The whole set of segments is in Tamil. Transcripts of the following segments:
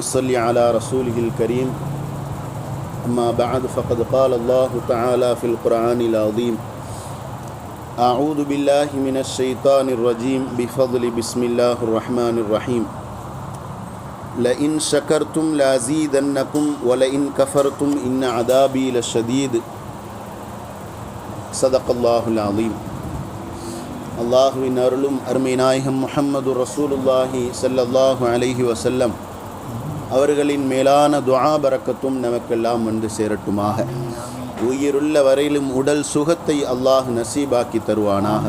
صل على رسوله الكريم أما بعد فقد قال الله تعالى في القرآن العظيم أعوذ بالله من الشيطان الرجيم بفضل بسم الله الرحمن الرحيم لئن شكرتم لازيدنكم ولئن كفرتم إن عذابي لشديد صدق الله العظيم அல்லாஹுவின் அருளும் அருமை நாயகம் முஹம்மது ரசூலுல்லாஹி ஸல்லல்லாஹு அலைஹி வஸல்லம் அவர்களின் மேலான துவா பறக்கத்தும் நமக்கெல்லாம் வந்து சேரட்டுமாக. உயிருள்ள வரையிலும் உடல் சுகத்தை அல்லாஹ் நசீபாக்கி தருவானாக.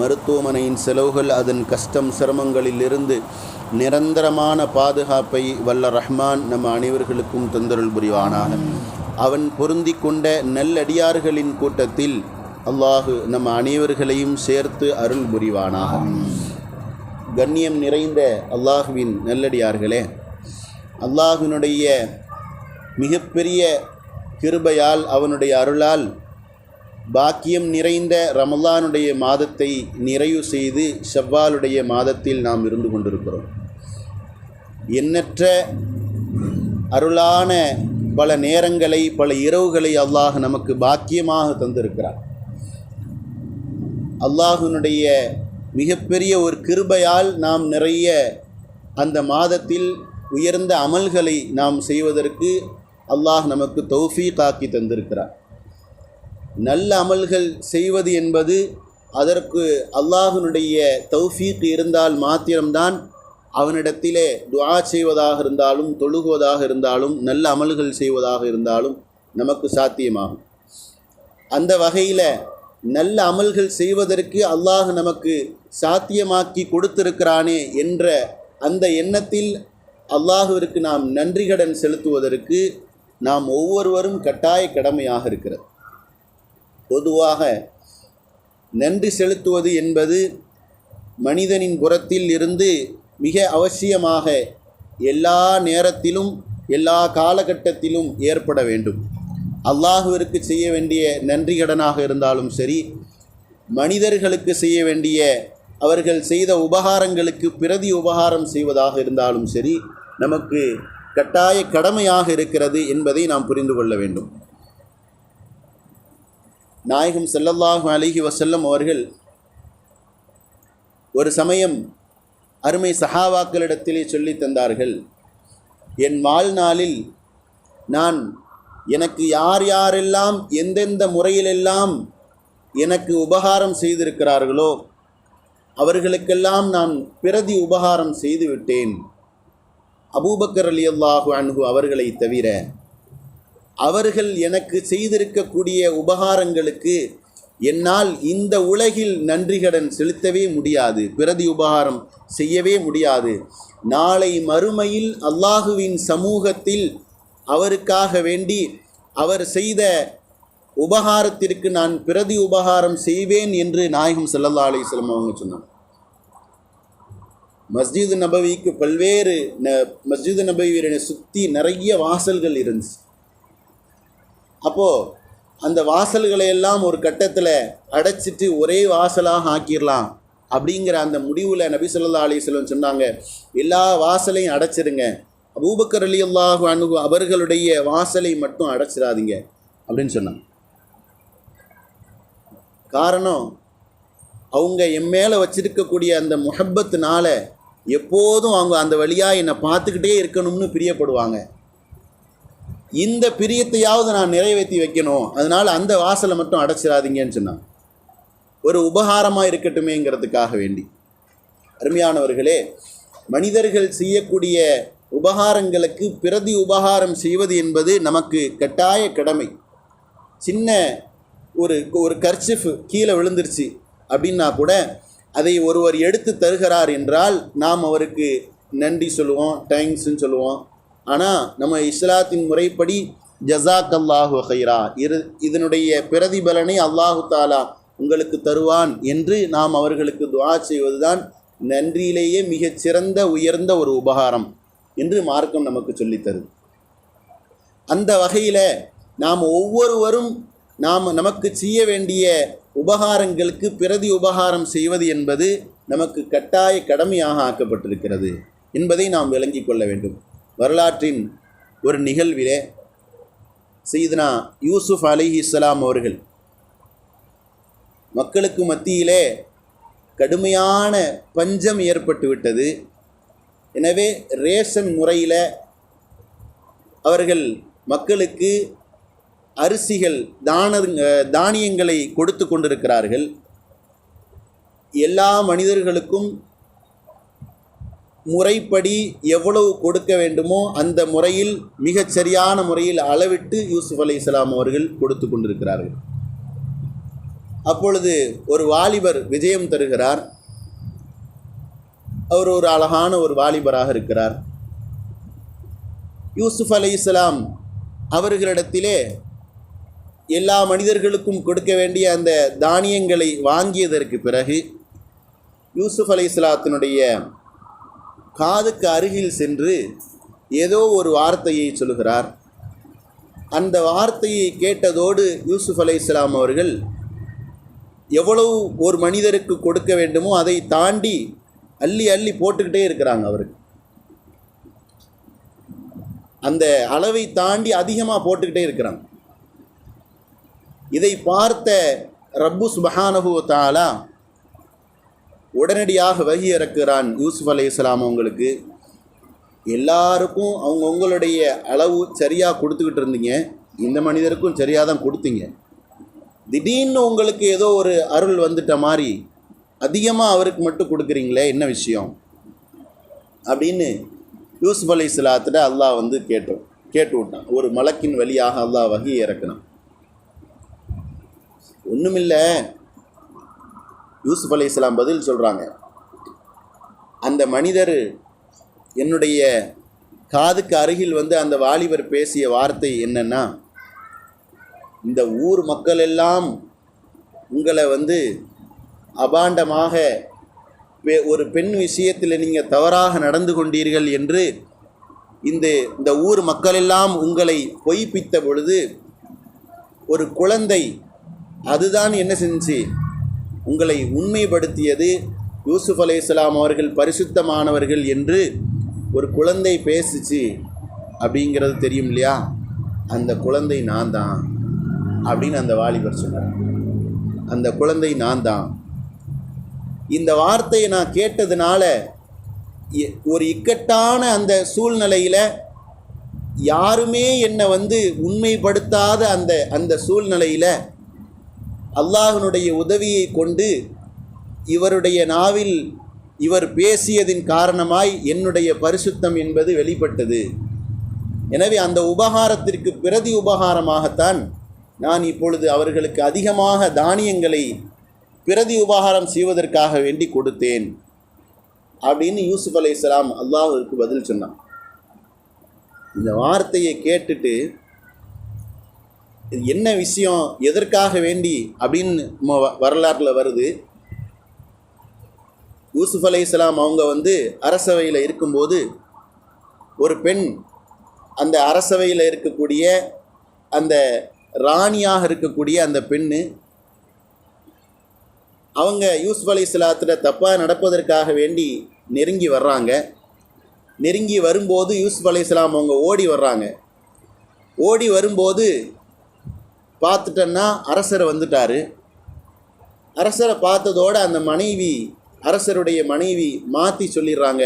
மருத்துவமனையின் செலவுகள் அதன் கஷ்டம் சிரமங்களிலிருந்து நிரந்தரமான பாதுகாப்பை வல்ல ரஹ்மான் நம் அனைவர்களுக்கும் தொந்தரல் புரிவானாக. அவன் பொருந்தி கொண்ட நல்லடியார்களின் கூட்டத்தில் அல்லாஹு நம் அனைவர்களையும் சேர்த்து அருள் புரிவானாக. கண்ணியம் நிறைந்த அல்லாஹுவின் நல்லடியார்களே அல்லாஹினுடைய மிகப்பெரிய கிருபையால் அவனுடைய அருளால் பாக்கியம் நிறைந்த ரமலானுடைய மாதத்தை நிறைவு செய்து செவ்வாலுடைய மாதத்தில் நாம் இருந்து கொண்டிருக்கிறோம். எண்ணற்ற அருளான பல நேரங்களை பல இரவுகளை அல்லாஹ் நமக்கு பாக்கியமாக தந்திருக்கிறார் அல்லாஹினுடைய மிகப்பெரிய ஒரு கிருபையால் நாம் நிறைய அந்த மாதத்தில் உயர்ந்த அமல்களை நாம் செய்வதற்கு அல்லாஹ் நமக்கு தௌஃபீக் ஆக்கி தந்திருக்கிறார். நல்ல அமல்கள் செய்வது என்பது அதற்கு அல்லாஹினுடைய தௌஃபீக் இருந்தால் மாத்திரம்தான் அவனிடத்திலே துவா செய்வதாக இருந்தாலும் தொழுகுவதாக இருந்தாலும் நல்ல அமல்கள் செய்வதாக இருந்தாலும் நமக்கு சாத்தியமாகும். அந்த வகையில் நல்ல அமல்கள் செய்வதற்கு அல்லாஹ் நமக்கு சாத்தியமாக்கி கொடுத்திருக்கிறானே என்ற அந்த எண்ணத்தில் அல்லாஹுவிற்கு நாம் நன்றிகடன் செலுத்துவதற்கு நாம் ஒவ்வொருவரும் கட்டாய கடமையாக இருக்கிறது. பொதுவாக நன்றி செலுத்துவது என்பது மனிதனின் புறத்தில் இருந்து மிக அவசியமாக எல்லா நேரத்திலும் எல்லா காலகட்டத்திலும் ஏற்பட வேண்டும். அல்லாஹுவிற்கு செய்ய வேண்டிய நன்றிகடனாக இருந்தாலும் சரி மனிதர்களுக்கு செய்ய வேண்டிய அவர்கள் செய்த உபகாரங்களுக்கு பிரதி உபகாரம் செய்வதாக இருந்தாலும் சரி நமக்கு கட்டாய கடமையாக இருக்கிறது என்பதை நாம் புரிந்து கொள்ள வேண்டும். நாயகம் செல்லல்லாஹு அலிஹி வசல்லம் அவர்கள் ஒரு சமயம் அருமை சஹாவாக்களிடத்திலே சொல்லி தந்தார்கள் என் வாழ்நாளில் நான் எனக்கு யார் யாரெல்லாம் எந்தெந்த முறையிலெல்லாம் எனக்கு உபகாரம் செய்திருக்கிறார்களோ அவர்களுக்கெல்லாம் நான் பிரதி உபகாரம் செய்துவிட்டேன். அபூபக்கர் அலி அல்லாஹு அன்ஹு அவர்களை தவிர அவர்கள் எனக்கு செய்திருக்கக்கூடிய உபகாரங்களுக்கு என்னால் இந்த உலகில் நன்றிகடன் செலுத்தவே முடியாது பிரதி உபகாரம் செய்யவே முடியாது. நாளை மறுமையில் அல்லாஹுவின் சமூகத்தில் அவருக்காக வேண்டி அவர் செய்த உபகாரத்திற்கு நான் பிரதி உபகாரம் செய்வேன் என்று நாயகம் செல்லல்லா அலிஸ்லம் அவங்க சொன்னாங்க. மஸ்ஜிது நபவிக்கு பல்வேறு ந மஸ்ஜிது நபவியை சுற்றி நிறைய வாசல்கள் இருந்துச்சு. அப்போது அந்த வாசல்களை எல்லாம் ஒரு கட்டத்தில் அடைச்சிட்டு ஒரே வாசலாக ஆக்கிடலாம் அப்படிங்கிற அந்த முடிவில் நபி சொல்லா அலிஸ்லம் சொன்னாங்க. எல்லா வாசலையும் அடைச்சிருங்க. அபூபக்கர் அலி அல்லாஹு அனு அவர்களுடைய வாசலை மட்டும் அடைச்சிடாதீங்க அப்படின்னு சொன்னாங்க. காரணம் அவங்க என் மேலே வச்சிருக்கக்கூடிய அந்த முஹப்பத்தினால எப்போதும் அவங்க அந்த வழியாக என்னை பார்த்துக்கிட்டே இருக்கணும்னு பிரியப்படுவாங்க. இந்த பிரியத்தையாவது நான் நிறைவேற்றி வைக்கணும். அதனால் அந்த வாசலை மட்டும் அடைச்சிடாதீங்கன்னு சொன்னான் ஒரு உபகாரமாக இருக்கட்டுமேங்கிறதுக்காக வேண்டி. அருமையானவர்களே மனிதர்கள் செய்யக்கூடிய உபகாரங்களுக்கு பிரதி உபகாரம் செய்வது என்பது நமக்கு கட்டாய கடமை. சின்ன ஒரு ஒரு கர்ச்சிஃப் கீழே விழுந்துருச்சு அப்படின்னா கூட அதை ஒருவர் எடுத்து தருகிறார் என்றால் நாம் அவருக்கு நன்றி சொல்லுவோம் தேங்க்ஸ்ன்னு சொல்லுவோம். ஆனால் நம்ம இஸ்லாத்தின் முறைப்படி ஜசாக் அல்லாஹு ஹைரா இரு இதனுடைய பிரதிபலனை அல்லாஹு தாலா உங்களுக்கு தருவான் என்று நாம் அவர்களுக்கு துவா செய்வதுதான் நன்றியிலேயே மிகச்சிறந்த உயர்ந்த ஒரு உபகாரம் என்று மார்க்கம் நமக்கு சொல்லித்தருது. அந்த வகையில் நாம் ஒவ்வொருவரும் நாம் நமக்கு செய்ய வேண்டிய உபகாரங்களுக்கு பிரதி உபகாரம் செய்வது என்பது நமக்கு கட்டாய கடமையாக ஆக்கப்பட்டிருக்கிறது என்பதை நாம் விளங்கி கொள்ள வேண்டும். வரலாற்றின் ஒரு நிகழ்விலே செய்தனா யூசுப் அலி இஸ்லாம் அவர்கள் மக்களுக்கு மத்தியிலே கடுமையான பஞ்சம் ஏற்பட்டு விட்டது. எனவே ரேஷன் முறையில் அவர்கள் மக்களுக்கு அரிசிகள் தான தானியங்களை கொடுத்து கொண்டிருக்கிறார்கள். எல்லா மனிதர்களுக்கும் முறைப்படி எவ்வளவு கொடுக்க வேண்டுமோ அந்த முறையில் மிகச்சரியான முறையில் அளவிட்டு யூசுப் அலி இஸ்லாம் அவர்கள் கொடுத்து கொண்டிருக்கிறார்கள். அப்பொழுது ஒரு வாலிபர் விஜயம் தருகிறார். அவர் ஒரு அழகான ஒரு வாலிபராக இருக்கிறார். யூசுப் அலி இஸ்லாம் அவர்களிடத்திலே எல்லா மனிதர்களுக்கும் கொடுக்க வேண்டிய அந்த தானியங்களை வாங்கியதற்கு பிறகு யூசுப் அலை இஸ்லாத்தினுடைய காதுக்கு அருகில் சென்று ஏதோ ஒரு வார்த்தையை சொல்கிறார் அந்த வார்த்தையை கேட்டதோடு யூசுப் அலை இஸ்லாம் அவர்கள் எவ்வளவு ஒரு மனிதருக்கு கொடுக்க வேண்டுமோ அதை தாண்டி அள்ளி அள்ளி போட்டுக்கிட்டே இருக்கிறாங்க அவருக்கு. அந்த அளவை தாண்டி அதிகமாக போட்டுக்கிட்டே இருக்கிறாங்க. இதை பார்த்த ரப்பு சுபஹானஹு தாலா உடனடியாக வகி இறக்குறான் யூசுஃப் அலி இஸ்லாம் அவங்களுக்கு. எல்லாருக்கும் அவங்க உங்களுடைய அளவு சரியாக கொடுத்துக்கிட்டு இருந்தீங்க. இந்த மனிதருக்கும் சரியாக தான் கொடுத்தீங்க. திடீர்னு உங்களுக்கு ஏதோ ஒரு அருள் வந்துட்ட மாதிரி அதிகமாக அவருக்கு மட்டும் கொடுக்குறீங்களே என்ன விஷயம்? அப்படின்னு யூசுஃப் அலி இஸ்லாத்திட்ட அல்லாஹ் வந்து கேட்டோம். கேட்டு விட்டான். ஒரு மலக்கின் வழியாக அல்லாஹ் வகி இறக்குனான். ஒன்றுமில்லை யூசுஃப் அலி இஸ்லாம் பதில் சொல்கிறாங்க அந்த மனிதர் என்னுடைய காதுக்கு அருகில் வந்து அந்த வாலிபர் பேசிய வார்த்தை என்னென்னா இந்த ஊர் மக்கள் எல்லாம் உங்களை வந்து அபாண்டமாக ஒரு பெண் விஷயத்தில் நீங்கள் தவறாக நடந்து கொண்டீர்கள் என்று இந்த இந்த ஊர் மக்களெல்லாம் உங்களை பொய்ப்பித்த பொழுது ஒரு குழந்தை அதுதான் என்ன செஞ்சு? உங்களை உண்மைப்படுத்தியது யூசுப் இஸ்லாம் அவர்கள் பரிசுத்தமானவர்கள் என்று ஒரு குழந்தை பேசிச்சு அப்படிங்கிறது தெரியும் இல்லையா? அந்த குழந்தை நான் தான் அப்படின்னு அந்த வாலிபர் சொன்னார் அந்த குழந்தை நான் தான். இந்த வார்த்தையை நான் கேட்டதுனால எ- ஒரு இக்கட்டான அந்த சூழ்நிலையில் யாருமே என்னை வந்து உண்மைப்படுத்தாத அந்த அந்த சூழ்நிலையில் அல்லாஹ்வினுடைய உதவியை கொண்டு இவருடைய நாவில் இவர் பேசியதின் காரணமாய் என்னுடைய பரிசுத்தம் என்பது வெளிப்பட்டது. எனவே அந்த உபகாரத்திற்கு பிரதி உபகாரமாகத்தான் நான் இப்பொழுது அவர்களுக்கு அதிகமாக தானியங்களை பிரதி உபகாரம் செய்வதற்காக வேண்டி கொடுத்தேன். அப்படின்னு யூசுப் இஸ்லாம் அல்லாஹ்விற்கு பதில் சொன்னான். இந்த வார்த்தையை கேட்டுட்டு இது என்ன விஷயம் எதற்காக வேண்டி அப்படின்னு நம்ம வ- வருது. வருது அலை இஸ்லாம் அவங்க வந்து அரசவையில் இருக்கும்போது ஒரு பெண் அந்த அரசவையில் இருக்கக்கூடிய அந்த ராணியாக இருக்கக்கூடிய அந்த பெண்ணு அவங்க யூசுப் இஸ்லாத்தில் தப்பாக நடப்பதற்காக வேண்டி நெருங்கி வர்றாங்க. நெருங்கி வரும்போது யூசுப் இஸ்லாம் அவங்க ஓடி வர்றாங்க. ஓடி வரும்போது பார்த்துட்டேன்னா அரசர் வந்துட்டார். அரசரை பார்த்ததோட அந்த மனைவி அரசருடைய மனைவி மாற்றி சொல்லிடுறாங்க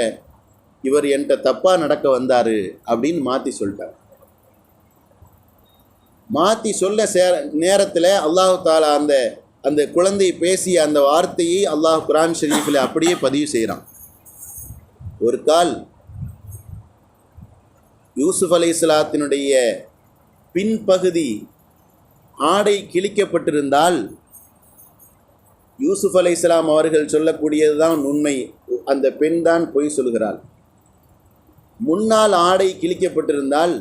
இவர் என்கிட்ட தப்பாக நடக்க வந்தார் அப்படின்னு மாற்றி சொல்லிட்டார். மாற்றி சொல்ல சே நேரத்தில் அல்லாஹு தாலா அந்த அந்த குழந்தை பேசிய அந்த வார்த்தையை அல்லாஹ் குரான் ஷரீஃபில் அப்படியே பதிவு செய்கிறான். ஒரு கால் யூசுப் அலைஹிஸ்ஸலாத்தினுடைய பின்பகுதி ஆடை கிழிக்கப்பட்டிருந்தால் யூசுஃப் அலை இஸ்லாம் அவர்கள் சொல்லக்கூடியதுதான் உண்மை. அந்த பெண் தான் பொய் சொல்கிறாள். முன்னால் ஆடை கிழிக்கப்பட்டிருந்தால்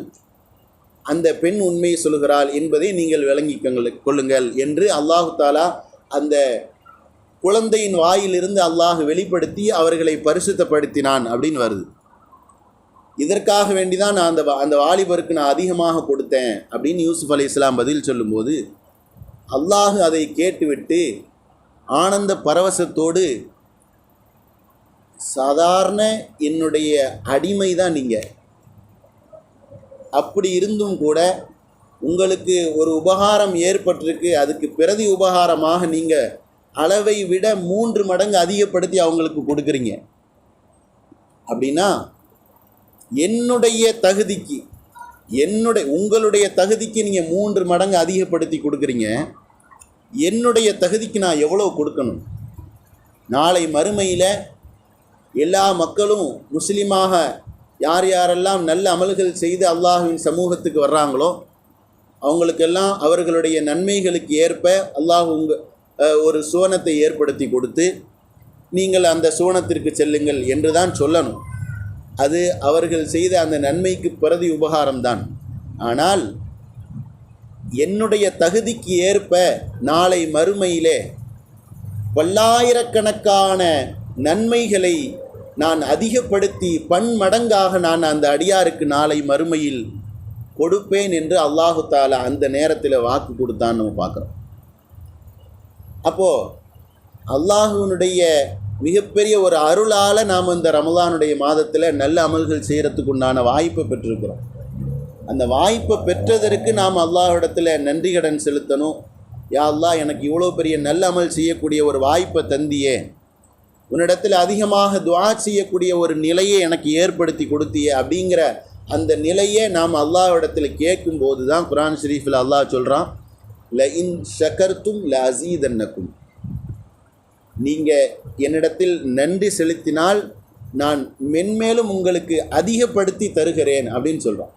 அந்த பெண் உண்மையை சொல்கிறாள் என்பதை நீங்கள் விளங்கிக் கொள்ளுங்கள் என்று அல்லாஹு தாலா அந்த குழந்தையின் வாயிலிருந்து அல்லாஹ் வெளிப்படுத்தி அவர்களை பரிசுத்தப்படுத்தினான் அப்படின்னு வருது. இதற்காக வேண்டி தான் நான் அந்த அந்த வாலிபருக்கு நான் அதிகமாக கொடுத்தேன் அப்படின்னு யூசுஃப் அலி இஸ்லாம் பதில் சொல்லும்போது அல்லாஹ் அதை கேட்டுவிட்டு ஆனந்த பரவசத்தோடு சாதாரண என்னுடைய அடிமை தான் நீங்கள் அப்படி இருந்தும் கூட உங்களுக்கு ஒரு உபகாரம் ஏற்பட்டிருக்கு அதுக்கு பிரதி உபகாரமாக நீங்கள் அளவை விட மூன்று மடங்கு அதிகப்படுத்தி அவங்களுக்கு கொடுக்குறீங்க. அப்படின்னா என்னுடைய தகுதிக்கு என்னுடைய உங்களுடைய தகுதிக்கு நீங்கள் மூன்று மடங்கு அதிகப்படுத்தி கொடுக்குறீங்க. என்னுடைய தகுதிக்கு நான் எவ்வளோ கொடுக்கணும்? நாளை மறுமையில் எல்லா மக்களும் முஸ்லீமாக யார் யாரெல்லாம் நல்ல அமல்கள் செய்து அல்லாஹுவின் சமூகத்துக்கு வர்றாங்களோ அவங்களுக்கெல்லாம் அவர்களுடைய நன்மைகளுக்கு ஏற்ப அல்லாஹ் உங்கள் ஒரு சோனத்தை ஏற்படுத்தி கொடுத்து நீங்கள் அந்த சோனத்திற்கு செல்லுங்கள் என்று தான் சொல்லணும். அது அவர்கள் செய்த அந்த நன்மைக்கு பிரதி உபகாரம்தான். ஆனால் என்னுடைய தகுதிக்கு ஏற்ப நாளை மறுமையிலே பல்லாயிரக்கணக்கான நன்மைகளை நான் அதிகப்படுத்தி பன்மடங்காக நான் அந்த அடியாருக்கு நாளை மறுமையில் கொடுப்பேன் என்று அல்லாஹு தாலா அந்த நேரத்தில் வாக்கு கொடுத்தான்னு நம்ம பார்க்குறோம். அப்போது அல்லாஹுனுடைய மிகப்பெரிய ஒரு அருளால் நாம் இந்த ரமலானுடைய மாதத்தில் நல்ல அமல்கள் செய்கிறதுக்கு உண்டான வாய்ப்பை பெற்றிருக்கிறோம். அந்த வாய்ப்பை பெற்றதற்கு நாம் அல்லாஹிடத்தில் நன்றி கடன் செலுத்தணும். யா அல்லாஹ் எனக்கு இவ்வளோ பெரிய நல்ல அமல் செய்யக்கூடிய ஒரு வாய்ப்பை தந்தியே. உன்னிடத்தில் அதிகமாக துவா செய்யக்கூடிய ஒரு நிலையை எனக்கு ஏற்படுத்தி கொடுத்தியே அப்படிங்கிற அந்த நிலையை நாம் அல்லாஹ்விடத்தில் கேட்கும்போது தான் குரான் ஷரீஃபில் அல்லாஹ் சொல்கிறான் ல இன் ஷக்கர்த்தும் ல அசீதன்னக்கும் நீங்கள் என்னிடத்தில் நன்றி செலுத்தினால் நான் மென்மேலும் உங்களுக்கு அதிகப்படுத்தி தருகிறேன் அப்படின்னு சொல்கிறோம்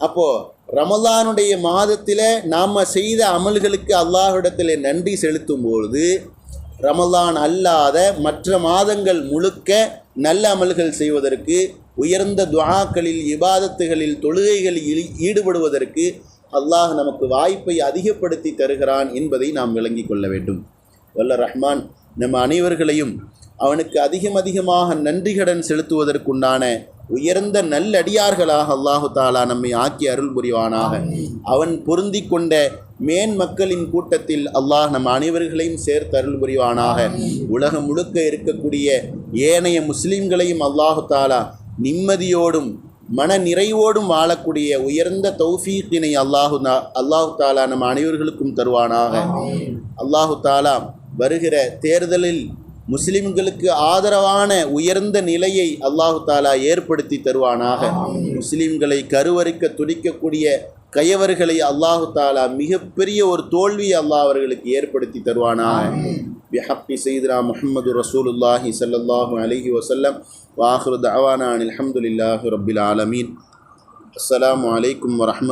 அப்போது ரமலானுடைய மாதத்தில் நாம் செய்த அமல்களுக்கு அல்லாஹிடத்தில் நன்றி செலுத்தும் பொழுது ரமலான் அல்லாத மற்ற மாதங்கள் முழுக்க நல்ல அமல்கள் செய்வதற்கு உயர்ந்த துவாக்களில் இபாதத்துகளில் தொழுகைகளில் ஈடுபடுவதற்கு அல்லாஹ் நமக்கு வாய்ப்பை அதிகப்படுத்தி தருகிறான் என்பதை நாம் விளங்கிக் கொள்ள வேண்டும். வல்ல ரஹ்மான் நம்ம அனைவர்களையும் அவனுக்கு அதிகம் அதிகமாக நன்றிகடன் செலுத்துவதற்குண்டான உயர்ந்த நல்லடியார்களாக அல்லாஹு தாலா நம்மை ஆக்கி அருள் புரிவானாக. அவன் பொருந்தி கொண்ட மேன் மக்களின் கூட்டத்தில் அல்லாஹ் நம் அனைவர்களையும் சேர்த்து அருள் புரிவானாக. உலகம் முழுக்க இருக்கக்கூடிய ஏனைய முஸ்லிம்களையும் அல்லாஹு தாலா நிம்மதியோடும் மன நிறைவோடும் வாழக்கூடிய உயர்ந்த தௌஃபீக்கினை அல்லாஹு அல்லாஹு தாலா நம் அனைவர்களுக்கும் தருவானாக. அல்லாஹு தாலா வருகிற தேர்தலில் முஸ்லிம்களுக்கு ஆதரவான உயர்ந்த நிலையை அல்லாஹு தாலா ஏற்படுத்தி தருவானாக. முஸ்லிம்களை கருவறுக்க துடிக்கக்கூடிய கயவர்களை அல்லாஹு தாலா மிகப்பெரிய ஒரு தோல்வியை அல்லாஹ் அவர்களுக்கு ஏற்படுத்தி தருவானாக. பிஹப்பி சைதனா முஹம்மது ரசூலுல்லாஹி ஸல்லல்லாஹு அலைஹி வசல்லம் வாஹிரு தஅவானா அனில் ஹம்துலில்லாஹி ரப்பில் ஆலமீன். அஸ்ஸலாமு அலைக்கும் வரஹ்மத்